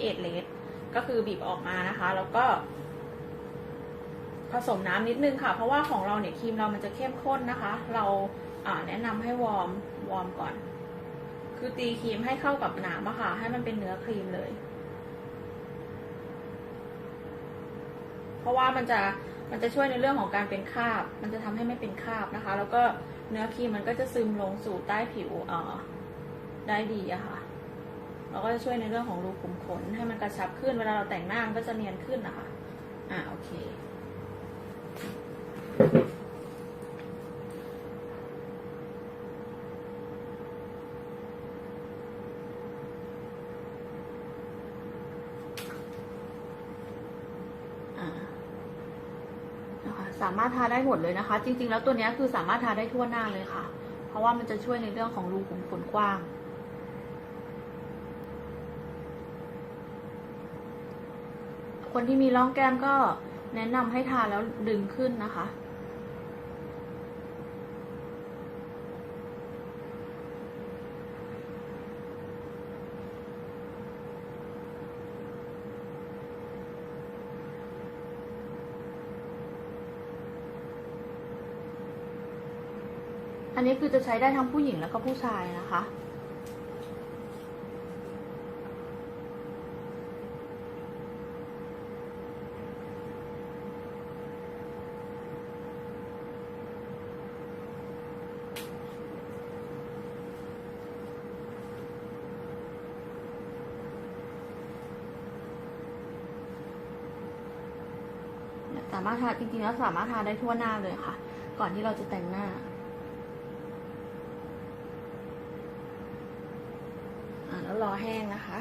เอทเลสก็คือบีบออกมานะคะ แล้วก็ ผสมน้ำนิดนึงค่ะ เพราะว่าของเราเนี่ยครีมเรามันจะเข้มข้นนะคะ เราแนะนำให้วอร์มวอร์มก่อน คือตีครีมให้เข้ากับน้ำอะค่ะ ให้มันเป็นเนื้อครีมเลย เพราะว่ามันจะมันจะช่วยในเรื่องของการเป็นคราบ มันจะทำให้ไม่เป็นคราบนะคะ แล้วก็เนื้อครีมมันก็จะซึมลงสู่ใต้ผิวเอ่อได้ดีอะค่ะ แล้วก็จะช่วยในเรื่องของรูขุมขนให้มันกระชับขึ้น เวลาเราแต่งหน้ามันก็จะเนียนขึ้นนะคะ อ่าโอเคอ่านะคะสามารถทาได้หมดเลยนะคะ จริง ๆ แล้วตัวนี้คือสามารถทาได้ทั่วหน้าเลยค่ะ เพราะว่ามันจะช่วยในเรื่องของรูขุมขนกว้าง คนที่มีร่องแก้มก็แนะนำให้ทาแล้วดึงขึ้นนะคะ อันนี้คือจะใช้ได้ทั้งผู้หญิงแล้วก็ผู้ชายนะคะ สามารถทาจริงๆแล้วสามารถทาได้ทั่วหน้าเลยค่ะ ก่อนที่เราจะแต่งหน้าอ่าแล้วรอแห้งนะคะ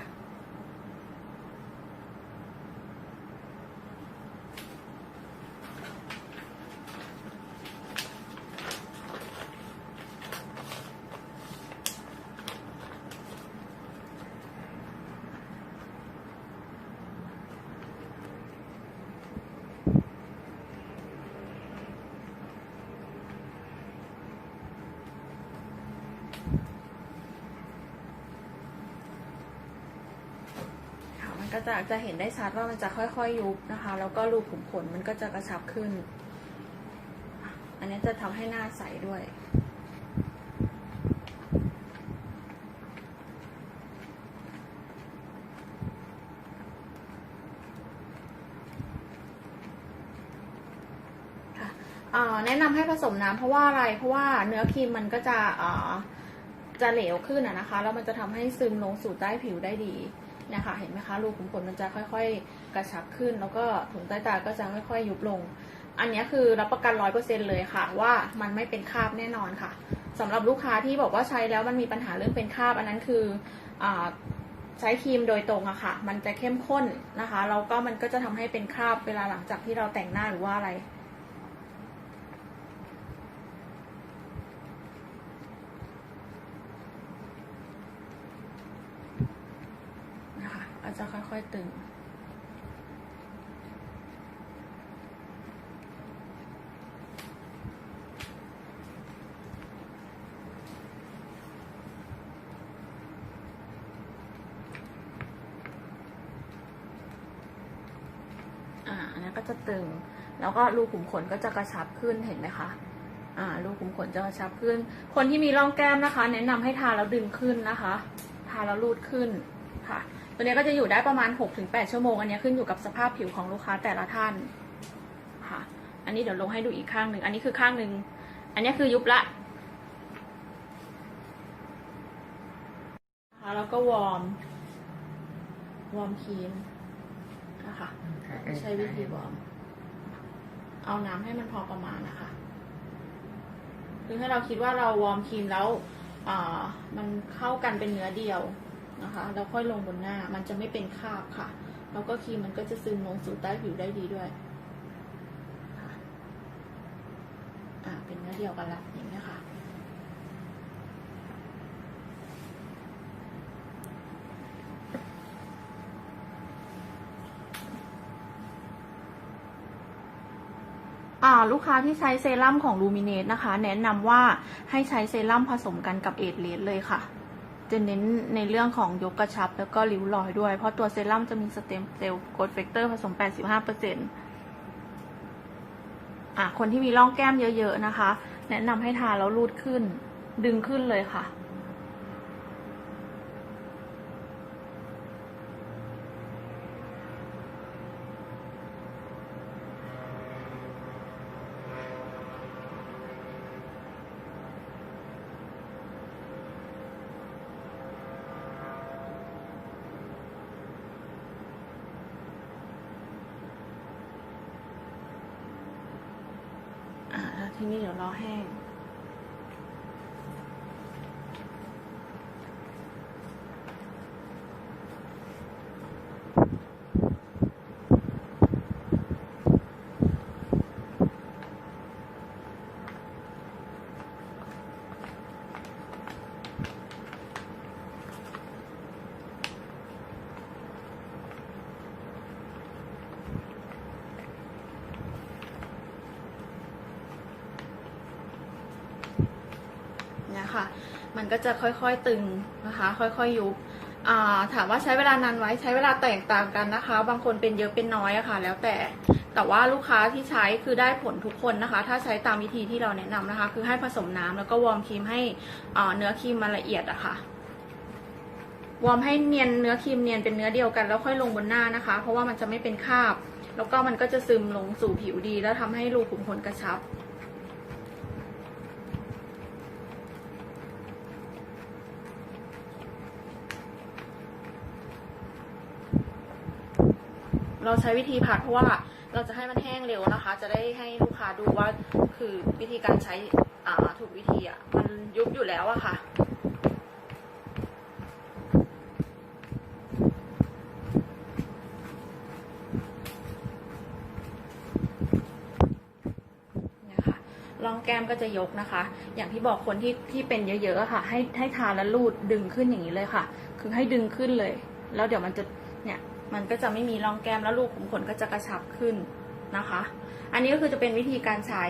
ก็จะจะเห็นได้ชัดว่ามันจะค่อยๆยุบนะคะ แล้วก็รูขุมขนมันก็จะกระชับขึ้น อันนี้จะทำให้หน้าใสด้วยแนะนำให้ผสมน้ำเพราะว่าอะไร เพราะว่าเนื้อครีมมันก็จะอ่อจะเหลวขึ้นนะคะ แล้วมันจะทำให้ซึมลงสู่ใต้ผิวได้ดี เนี่ยค่ะเห็นไหมคะรูขุมขนมันจะค่อยๆ กระชับขึ้น แล้วก็ถุงใต้ตาก็จะค่อยๆ ยุบลง อันนี้คือรับประกันร้อยเปอร์เซ็นเลยค่ะ ว่ามันไม่เป็นคราบแน่นอนค่ะสำหรับลูกค้าที่บอกว่าใช้แล้วมันมีปัญหาเรื่องเป็นคราบ อันนั้นคืออใช้ครีมโดยตรงอะค่ะ มันจะเข้มข้นนะคะแล้วก็มันก็จะทำให้เป็นคราบเวลาหลังจากที่เราแต่งหน้าหรือว่าอะไร นะคะอา จะค่อยๆตึง อ่าอันนี้ก็จะตึง แล้วก็รูขุมขนก็จะกระชับขึ้นเห็นไหมคะอ่ารูขุมขนจะกระชับขึ้น คนที่มีร่องแก้มนะคะ แนะนำให้ทาแล้วดึงขึ้นนะคะ ทาแล้วรูดขึ้นค่ะ ตัวนี้ก็จะอยู่ได้ประมาณ 6-8 ชั่วโมง อันนี้ขึ้นอยู่กับสภาพผิวของลูกค้าแต่ละท่านค่ะ อันนี้เดี๋ยวลงให้ดูอีกข้างหนึ่ง อันนี้คือข้างหนึ่ง อันนี้คือยุบละนะคะแล้วก็วอร์ม วอร์มครีมนะคะใช้วิธีวอร์ม เอาน้ำให้มันพอประมาณนะคะคือให้เราคิดว่าเราวอร์มครีมแล้วอ่ามันเข้ากันเป็นเนื้อเดียว นะคะแล้วค่อยลงบนหน้า มันจะไม่เป็นคราบค่ะ แล้วก็ครีมมันก็จะซึมลงสู่ใต้ผิวได้ดีด้วยค่ะอ่าเป็นเนื้อเดียวกันละอย่างนี้ค่ะลูกค้าที่ใช้เซรั่มของลูมิเนตนะคะ แนะนำว่าให้ใช้เซรั่มผสมกันกับเอทเลสเลยค่ะ จะเน้นในเรื่องของยกกระชับแล้วก็ริ้วรอยด้วย เพราะตัวเซรั่มจะมีสเต็มเซลล์โกดเฟกเตอร์ผสม 85%อะคนที่มีร่องแก้มเยอะ ๆ นะคะ แนะนำให้ทาแล้วรูดขึ้น ดึงขึ้นเลยค่ะ ทีนี้เดี๋ยวรอแห้ง ค่ะ มันก็จะค่อยๆตึงนะคะ ค่อยๆยุบถามว่าใช้เวลานานไหมใช้เวลาแตกต่างกันนะคะ บางคนเป็นเยอะเป็นน้อยอะค่ะ แล้วแต่แต่ว่าลูกค้าที่ใช้คือได้ผลทุกคนนะคะ ถ้าใช้ตามวิธีที่เราแนะนำนะคะ คือให้ผสมน้ำแล้วก็วอร์มครีมให้เนื้อครีมมันละเอียดอะค่ะวอร์มให้เนียนเนื้อครีมเนียนเป็นเนื้อเดียวกันแล้วค่อยลงบนหน้านะคะ เพราะว่ามันจะไม่เป็นคราบ แล้วก็มันก็จะซึมลงสู่ผิวดี แล้วทำให้รูขุมขนกระชับ เราใช้วิธีผัดเพราะว่าเราจะให้มันแห้งเร็วนะคะ จะได้ให้ลูกค้าดูว่าคือวิธีการใช้ถูกวิธีอะมันยุบอยู่แล้วอะค่ะเนี่ยค่ะรองแก้มก็จะยกนะคะ อย่างที่บอกคนที่ที่เป็นเยอะๆค่ะ ให้ให้ทาแล้วรูดดึงขึ้นอย่างนี้เลยค่ะ คือให้ดึงขึ้นเลย แล้วเดี๋ยวมันจะเนี่ย มันก็จะไม่มีรองแก้มแล้วลูกขุมขนก็จะกระชับขึ้นนะคะ อันนี้ก็คือจะเป็นวิธีการใช้